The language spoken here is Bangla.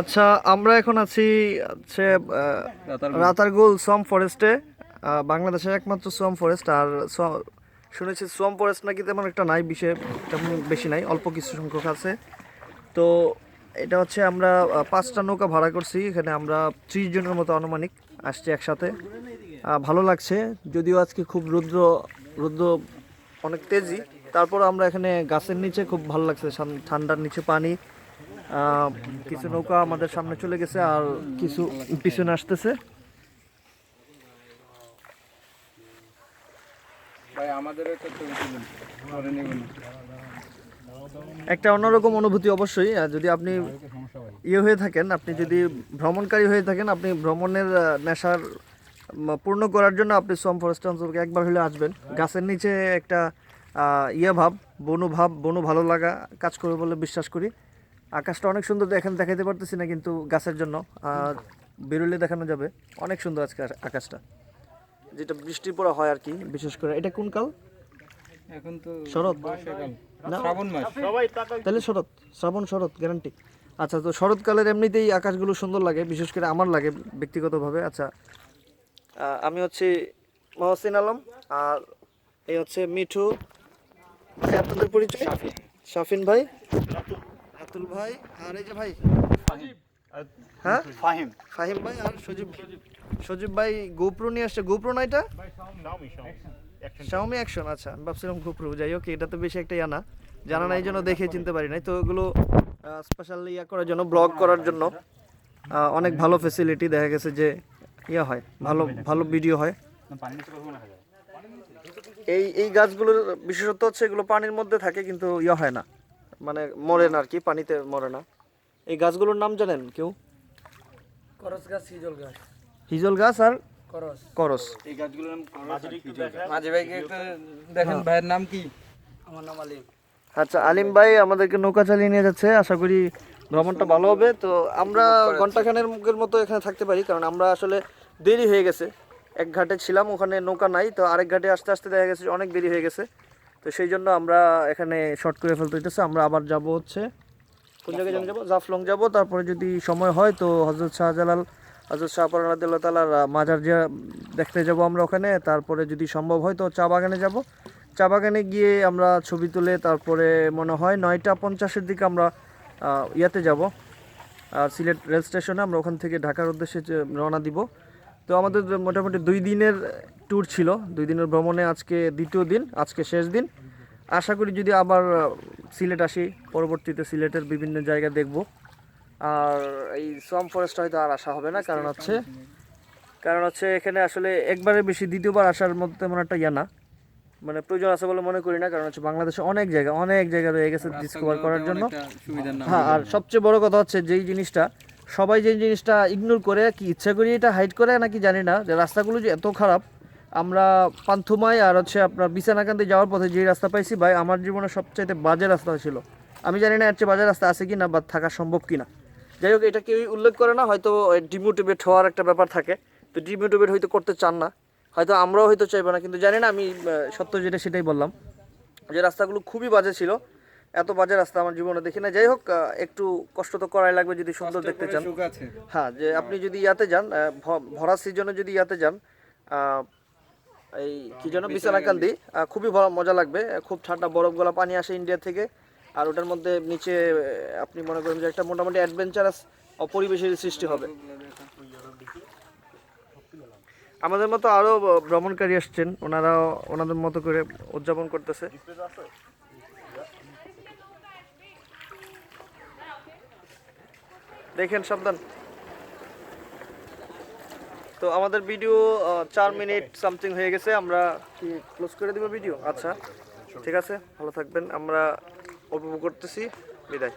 আচ্ছা আমরা এখন আছি হচ্ছে রাতারগুল। সোয়াম ফরেস্টে। বাংলাদেশের একমাত্র সোয়াম ফরেস্ট আর শুনেছি সোয়াম ফরেস্ট নাকি তেমন একটা নাই বিশে তেমন বেশি নাই অল্প কিছু সংখ্যক আছে। তো এটা হচ্ছে আমরা পাঁচটা নৌকা ভাড়া করছি এখানে আমরা ত্রিশ জনের মতো আনুমানিক আসছি একসাথে। ভালো লাগছে যদিও আজকে খুব রুদ্র রুদ্র অনেক তেজি তারপর আমরা এখানে গাছের নিচে খুব ভালো লাগছে ঠান্ডার নিচে পানি কিছু নৌকা আমাদের সামনে চলে গেছে আর কিছু পিছনে আসতেছে। একটা অন্যরকম অনুভূতি অবশ্যই যদি আপনি ইয়ে হয়ে থাকেন আপনি যদি ভ্রমণকারী হয়ে থাকেন আপনি ভ্রমণের নেশার পূর্ণ করার জন্য আপনি সোম ফরেস্ট অঞ্চলকে একবার হলে আসবেন। গাছের নিচে একটা ইয়ে ভাব বনু ভাব বনু ভালো লাগা কাজ করবে বলে বিশ্বাস করি। আকাশটা অনেক সুন্দর এখানে দেখাতে পারতেছি না কিন্তু গাছের জন্য। আর বেরোলে দেখানো যাবে। অনেক সুন্দর আজকে আকাশটা। যেটা বৃষ্টি পড়া হয় আর কি বিশেষ করে। এটা কোন কাল? এখন তো শরৎ। শ্রাবণ মাস। তাহলে শরৎ শ্রাবণ শরৎ গ্যারান্টি আচ্ছা তো শরৎকালের এমনিতেই আকাশগুলো সুন্দর লাগে বিশেষ করে আমার লাগে ব্যক্তিগতভাবে। আচ্ছা আমি হচ্ছে মহসিন আলম আর এই হচ্ছে মিঠু আপনাদের পরিচয়? শাফিন। ভাই? রাতুল ভাই আর এই যে ভাই? হ্যাঁ? ফাহিম। ফাহিম ভাই আর সজীব। সজীব ভাই গোপ্রো নিয়ে আসছে। গোপ্রো না এটা? শাওমি অ্যাকশন আচ্ছা আমি ভাবছিলাম গোপ্রো যাই হোক এটা তো বেশি একটা ইয়া না। জানা নাই জন্য দেখে চিনতে পারি নাই। তো ওগুলো স্পেশালি ইয়া করার জন্য ব্লগ করার জন্য অনেক ভালো ফেসিলিটি দেখা গেছে যে ইয়া হয় ভালো ভালো ভিডিও হয় পানি নিচে কখন রাখা যায় এই এই গাছগুলোর বিশেষত্ব হচ্ছে এগুলো পানির মধ্যে থাকে কিন্তু ইয়া হয় না। মানে মরে না আর কি পানিতে মরে না। এই গাছগুলোর নাম জানেন কেউ? করস গাছ হিজল গাছ। হিজল গাছ আর করস। করস। এই গাছগুলোর নাম মাঝে ভাইকে একটা দেখেন ভাইয়ের নাম কি? আমার নাম আলিম। আচ্ছা আলিম ভাই আমাদেরকে নৌকা চালিয়ে নিয়ে যাচ্ছে। আশা করি ভ্রমণটা ভালো হবে। তো আমরা ঘন্টাখানের মুখের মতো এখানে থাকতে পারি কারণ আমরা আসলে দেরি হয়ে গেছে। এক ঘাটে ছিলাম, ওখানে নৌকা নাই, তো আরেক ঘাটে আস্তে আস্তে দেখা গেছে অনেক দেরি হয়ে গেছে। তো সেই জন্য আমরা এখানে শর্ট করে ফেলতে হইতেছে। আমরা আবার যাব হচ্ছে, কোন জায়গায় যেন যাব? জাফলং যাব। তারপরে যদি সময় হয় তো হজরত শাহজালাল হজরত শাহপুর আল্লাহ তালার মাজার যে দেখতে যাব আমরা ওখানে। তারপরে যদি সম্ভব হয় তো চা বাগানে যাব। চা বাগানে গিয়ে আমরা ছবি তুলে তারপরে মনে হয় নয়টা পঞ্চাশের দিকে আমরা ইয়াতে যাব। আর সিলেট রেল স্টেশনে আমরা ওখান থেকে ঢাকার উদ্দেশ্যে রওনা দিব। তো আমাদের মোটামুটি দুই দিনের ট্যুর ছিল। দুই দিনের ভ্রমণে আজকে দ্বিতীয় দিন আজকে শেষ দিন। আশা করি যদি আবার সিলেট আসি পরবর্তীতে সিলেটের বিভিন্ন জায়গা দেখব। আর এই সোয়াম ফরেস্ট হয়তো আর আসা হবে না কারণ হচ্ছে কারণ হচ্ছে এখানে আসলে একবারে বেশি দ্বিতীয়বার আসার মধ্যে তেমন একটা ইয়া না। মানে প্রয়োজন আছে বলে মনে করি না কারণ হচ্ছে বাংলাদেশে অনেক জায়গা অনেক জায়গা রয়ে গেছে ডিসকভার করার জন্য। হ্যাঁ আর সবচেয়ে বড় কথা হচ্ছে যেই জিনিসটা সবাই যেই জিনিসটা ইগনোর করে কি ইচ্ছা করি এটা হাইড করে নাকি জানি না, যে রাস্তাগুলো যে এত খারাপ, আমরা পান্থুমাই আর হচ্ছে আপনার বিছানাকান্দি যাওয়ার পথে যেই রাস্তা পাইছি ভাই, আমার জীবনে সবচাইতে বাজে রাস্তা ছিল। আমি জানি না এর চেয়ে বাজে রাস্তা আছে কি না বা থাকা সম্ভব কি না যাই হোক, এটা কেউই উল্লেখ করে না, হয়তো ডিমোটিভেট হওয়ার একটা ব্যাপার থাকে। তো ডিমোটিভেট হয়তো করতে চান না। হয়তো আমরাও হয়তো চাইব না, কিন্তু জানি না আমি সত্য যেটা সেটাই বললাম, যে রাস্তাগুলো খুবই বাজে ছিল। এত বাজে রাস্তা আমার জীবনে দেখি না যাই হোক একটু কষ্ট তো করাই লাগবে যদি সুন্দর দেখতে চান। হ্যাঁ যে আপনি যদি ইয়াতে যান ভরা সিজনে যদি ইয়াতে যান এই কি যেন বিছানাকান্দি আহ, খুবই ভালো মজা লাগবে। খুব ঠান্ডা বরফ গলা পানি আসে ইন্ডিয়া থেকে। আর ওটার মধ্যে নিচে আপনি মনে করেন যে একটা মোটামুটি অ্যাডভেঞ্চারাস পরিবেশের সৃষ্টি হবে। আমাদের মতো আরও ভ্রমণকারী আসছেন। ওনারাও ওনাদের মতো করে উদযাপন করতেছে। দেখেন, সাবধান। তো আমাদের ভিডিও চার মিনিট সামথিং হয়ে গেছে, আমরা কি ক্লোজ করে দেবো ভিডিও আচ্ছা ঠিক আছে, ভালো থাকবেন, আমরা উপভোগ করতেছি, বিদায়।